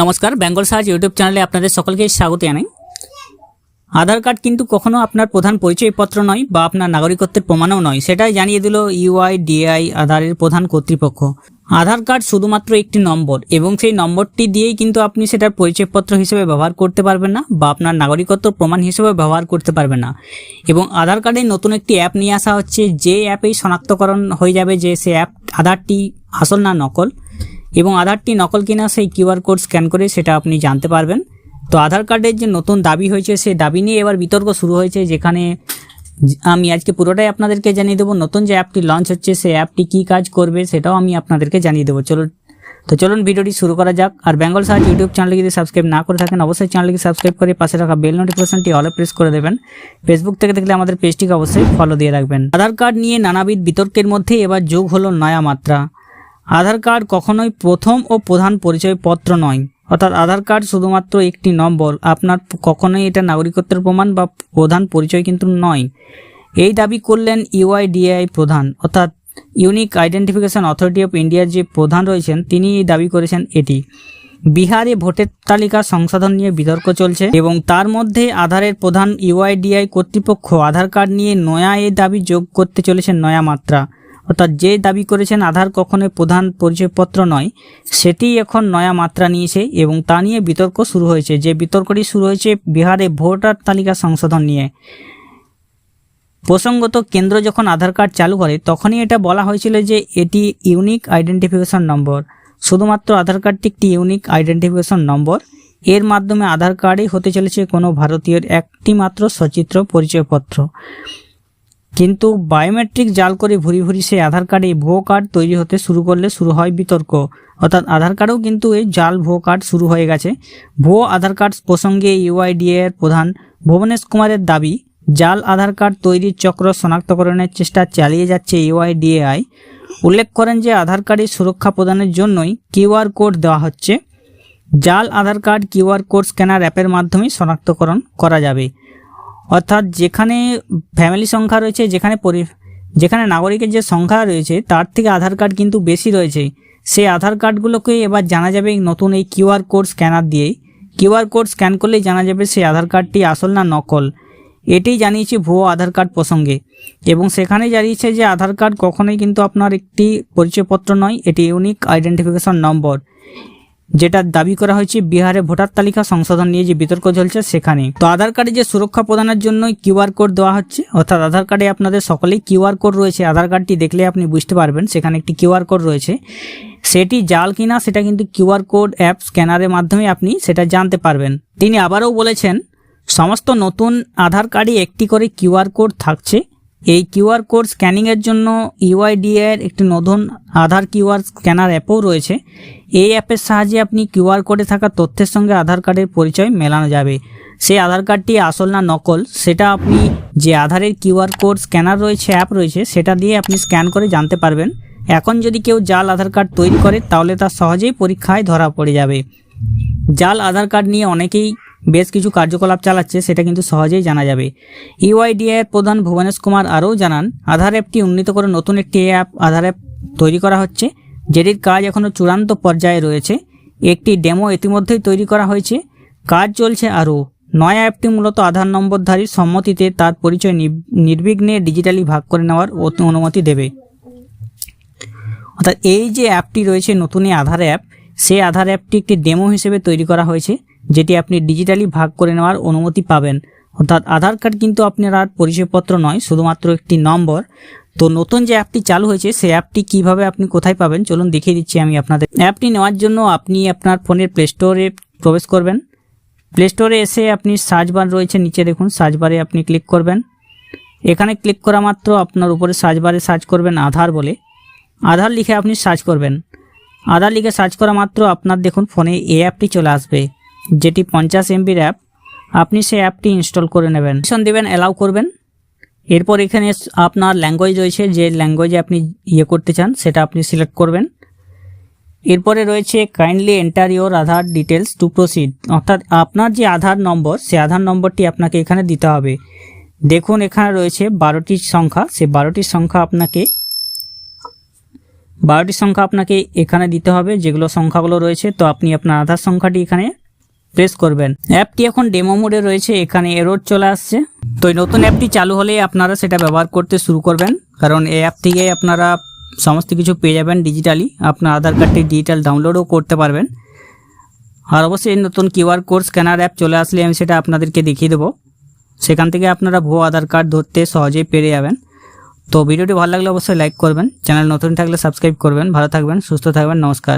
নমস্কার, বেঙ্গল সাহাজ ইউটিউব চ্যানেলে আপনাদের সকলকে স্বাগত জানাই। আধার কার্ড কিন্তু কখনো আপনার প্রধান পরিচয়পত্র নয় বা আপনার নাগরিকত্বের প্রমাণও নয়, সেটাই জানিয়ে দিল ইউআই, ডিআই আধারের প্রধান কর্তৃপক্ষ। আধার কার্ড শুধুমাত্র একটি নম্বর এবং সেই নম্বরটি দিয়েই কিন্তু আপনি সেটার পরিচয়পত্র হিসেবে ব্যবহার করতে পারবেন না বা আপনার নাগরিকত্ব প্রমাণ হিসেবে ব্যবহার করতে পারবেন না। এবং আধার কার্ডে নতুন একটি অ্যাপ নিয়ে আসা হচ্ছে, যে অ্যাপেই শনাক্তকরণ হয়ে যাবে যে সে অ্যাপ, আধারটি আসল না নকল। এবং আধারটি নকল কিনা সেই কিউআর কোড স্ক্যান করে সেটা আপনি জানতে পারবেন। তো আধার কার্ডের যে নতুন দাবি হয়েছে, সেই দাবি নিয়ে এবার বিতর্ক শুরু হয়েছে, যেখানে আমি আজকে পুরোটাই আপনাদেরকে জানিয়ে দেবো। নতুন যে অ্যাপটি লঞ্চ হচ্ছে, সেই অ্যাপটি কী কাজ করবে সেটাও আমি আপনাদেরকে জানিয়ে দেবো। চলুন, তো চলুন ভিডিওটি শুরু করা যাক। আর বেঙ্গল সাহায্য ইউটিউব চ্যানেলে যদি সাবস্ক্রাইব না করে থাকেন, অবশ্যই চ্যানেলকে সাবস্ক্রাইব করে পাশে রাখা বেল নোটিফিকেশনটি অলে প্রেস করে দেবেন। ফেসবুক থেকে দেখলে আমাদের পেজটিকে অবশ্যই ফলো দিয়ে রাখবেন। আধার কার্ড নিয়ে নানাবিধ বিতর্কের মধ্যে এবার যোগ হলো নয়া মাত্রা। আধার কার্ড কখনোই প্রথম ও প্রধান পরিচয়পত্র নয়। অর্থাৎ আধার কার্ড শুধুমাত্র একটি নম্বর। আপনার কখনোই এটা নাগরিকত্বের প্রমাণ বা প্রধান পরিচয় কিন্তু নয়। এই দাবি করলেন ইউআইডিআই প্রধান। অর্থাৎ ইউনিক আইডেন্টিফিকেশন অথরিটি অফ ইন্ডিয়ার যে প্রধান রয়েছেন, তিনি এই দাবি করেছেন এটি। বিহারে ভোটের তালিকা সংশোধন নিয়ে বিতর্ক চলছে এবং তার মধ্যে আধারের প্রধান ইউআইডিআই কর্তৃপক্ষ আধার কার্ড নিয়ে নয়া এই দাবি যোগ করতে চলেছেন নয়া মাত্রা। অর্থাৎ যে দাবি করেছেন আধার কখনোই প্রধান পরিচয়পত্র নয়, সেটি এখন নয়া মাত্রা নিয়েছে এবং তা নিয়ে বিতর্ক শুরু হয়েছে। যে বিতর্কটি শুরু হয়েছে বিহারে ভোটার তালিকা সংশোধন নিয়ে। প্রসঙ্গত, কেন্দ্র যখন আধার কার্ড চালু করে, তখনই এটা বলা হয়েছিল যে এটি ইউনিক আইডেন্টিফিকেশন নম্বর। শুধুমাত্র আধার কার্ডটি একটি ইউনিক আইডেন্টিফিকেশন নম্বর। এর মাধ্যমে আধার কার্ডই হতে চলেছে কোনো ভারতীয়ের একটি মাত্র সচিত্র পরিচয়পত্র। কিন্তু বায়োমেট্রিক জাল করে ভুরি ভুরি সেই আধার কার্ডে ভুয়ো কার্ড তৈরি হতে শুরু করলে শুরু হয় বিতর্ক। অর্থাৎ আধার কার্ডেও কিন্তু এই জাল ভুয়ো কার্ড শুরু হয়ে গেছে। ভুয়ো আধার কার্ড প্রসঙ্গে ইউআইডিএ এর প্রধান ভুবনেশ কুমারের দাবি, জাল আধার কার্ড তৈরির চক্র শনাক্তকরণের চেষ্টা চালিয়ে যাচ্ছে ইউআইডিএআই উল্লেখ করেন যে আধার কার্ডের সুরক্ষা প্রদানের জন্যই কিউআর কোড দেওয়া হচ্ছে। জাল Aadhaar card QR code scanner অ্যাপের মাধ্যমে শনাক্তকরণ করা যাবে। অর্থাৎ যেখানে ফ্যামিলি সংখ্যা রয়েছে, যেখানে পরি, যেখানে নাগরিকের যে সংখ্যা রয়েছে, তার থেকে আধার কার্ড কিন্তু বেশি রয়েছে। সেই আধার কার্ডগুলোকে এবার জানা যাবে নতুন এই কিউআর কোড স্ক্যানার দিয়েই কিউআর কোড স্ক্যান করলেই জানা যাবে সেই আধার কার্ডটি আসল না নকল। এটাই জানিয়েছে ভুয়ো আধার কার্ড প্রসঙ্গে। এবং সেখানে জানিয়েছে যে আধার কার্ড কখনোই কিন্তু আপনার একটি পরিচয়পত্র নয়, এটি ইউনিক আইডেন্টিফিকেশন নম্বর যেটা দাবি করা হয়েছে বিহারে ভোটার তালিকা সংশোধন নিয়ে যে বিতর্ক চলছে সেখানে তো আধার কার্ডে যে সুরক্ষা প্রদানের জন্য কিউআর কোড দেওয়া হচ্ছে, অর্থাৎ আধার কার্ডে আপনাদের সকলেই কিউআর কোড রয়েছে, আধার কার্ডটি দেখলে আপনি বুঝতে পারবেন সেখানে একটি কিউআর কোড রয়েছে। সেটি জাল কিনা সেটা কিন্তু কিউআর কোড অ্যাপ স্ক্যানারের মাধ্যমে আপনি সেটা জানতে পারবেন। তিনি আবারও বলেছেন, সমস্ত নতুন আধার কার্ডে একটি করে কিউআর কোড থাকছে। এই কিউআর কোড স্ক্যানিংয়ের জন্য ইউআইডিএ এর একটি নতুন আধার কিউআর স্ক্যানার অ্যাপও রয়েছে। এই অ্যাপের সাহায্যে আপনি কিউআর কোডে থাকা তথ্যের সঙ্গে আধার কার্ডের পরিচয় মেলানো যাবে। সেই আধার কার্ডটি আসল না নকল, সেটা আপনি যে আধারের কিউআর কোড, স্ক্যানার রয়েছে, অ্যাপ রয়েছে, সেটা দিয়ে আপনি স্ক্যান করে জানতে পারবেন। এখন যদি কেউ জাল আধার কার্ড তৈরি করে, তাহলে তা সহজেই পরীক্ষায় ধরা পড়ে যাবে। জাল আধার কার্ড নিয়ে অনেকেই বেশ কিছু কার্যকলাপ চালাচ্ছে, সেটা কিন্তু সহজেই জানা যাবে। ইউআইডিএ এর প্রধান ভুবনেশ কুমার আরও জানান, আধার অ্যাপটি উন্নীত করে নতুন একটি অ্যাপ, আধার অ্যাপ তৈরি করা হচ্ছে। যেটির কাজ এখনও চূড়ান্ত পর্যায়ে রয়েছে। একটি ডেমো ইতিমধ্যেই তৈরি করা হয়েছে। কাজ চলছে আরও নয়া অ্যাপটি মূলত আধার নম্বরধারীর সম্মতিতে তার পরিচয় নির্বিঘ্নে ডিজিটালি ভাগ করে নেওয়ার অনুমতি দেবে। অর্থাৎ এই যে অ্যাপটি রয়েছে, নতুন আধার অ্যাপ, সেই আধার অ্যাপটি একটি ডেমো হিসেবে তৈরি করা হয়েছে, যেটি আপনি ডিজিটালি ভাগ করে নেওয়ার অনুমতি পাবেন। অর্থাৎ আধার কার্ড কিন্তু আপনার আর পরিচয়পত্র নয়, শুধুমাত্র একটি নম্বর। তো নতুন যে অ্যাপটি চালু হয়েছে সেই অ্যাপটি কীভাবে আপনি কোথায় পাবেন? চলুন দেখিয়ে দিচ্ছি আমি আপনাদের। অ্যাপটি নেওয়ার জন্য আপনি আপনার ফোনের প্লে স্টোরে প্রবেশ করবেন। প্লে স্টোরে এসে আপনি সার্চ বার রয়েছে, নিচে দেখুন সার্চ বারে আপনি ক্লিক করবেন। এখানে ক্লিক করা মাত্র আপনার উপরে সার্চ বারে সার্চ করবেন আধার বলে। আধার লিখে আপনি সার্চ করবেন। আধার লিখে সার্চ করা মাত্র আপনার দেখুন, ফোনে এই অ্যাপটি চলে আসবে, যেটি পঞ্চাশ এমবির অ্যাপ আপনি সেই অ্যাপটি ইনস্টল করে নেবেন। দেবেন অ্যালাউ করবেন। এরপর এখানে আপনার ল্যাঙ্গুয়েজ রয়েছে, যে ল্যাঙ্গুয়েজে আপনি ইয়ে করতে চান, সেটা আপনি সিলেক্ট করবেন। এরপরে রয়েছে kindly enter your Aadhaar details to proceed অর্থাৎ আপনার যে আধার নম্বর সে আধার নম্বরটি আপনাকে এখানে দিতে হবে। দেখুন, এখানে রয়েছে বারোটি সংখ্যা। সে বারোটি সংখ্যা আপনাকে, বারোটি সংখ্যা আপনাকে এখানে দিতে হবে, যেগুলো সংখ্যাগুলো রয়েছে। তো আপনি আপনার আধার সংখ্যাটি এখানে প্রেস করবেন। অ্যাপটি এখন ডেমো মোডে রয়েছে, এখানে এরর চলে আসছে। তো এই নতুন অ্যাপটি চালু হলেই আপনারা সেটা ব্যবহার করতে শুরু করবেন। কারণ এই অ্যাপ থেকে আপনারা সমস্ত কিছু পেয়ে যাবেন ডিজিটালি আপনার আধার কার্ডটি ডিজিটাল ডাউনলোডও করতে পারবেন। আর অবশ্যই নতুন কিউআর কোড স্ক্যানার অ্যাপ চলে আসলে আমি সেটা আপনাদেরকে দেখিয়ে দেবো। সেখান থেকে আপনারা ভুয়ো আধার কার্ড ধরতে সহজেই পেরে যাবেন। তো ভিডিওটি ভালো লাগলে অবশ্যই লাইক করবেন। চ্যানেল নতুন থাকলে সাবস্ক্রাইব করবেন। ভালো থাকবেন, সুস্থ থাকবেন, নমস্কার।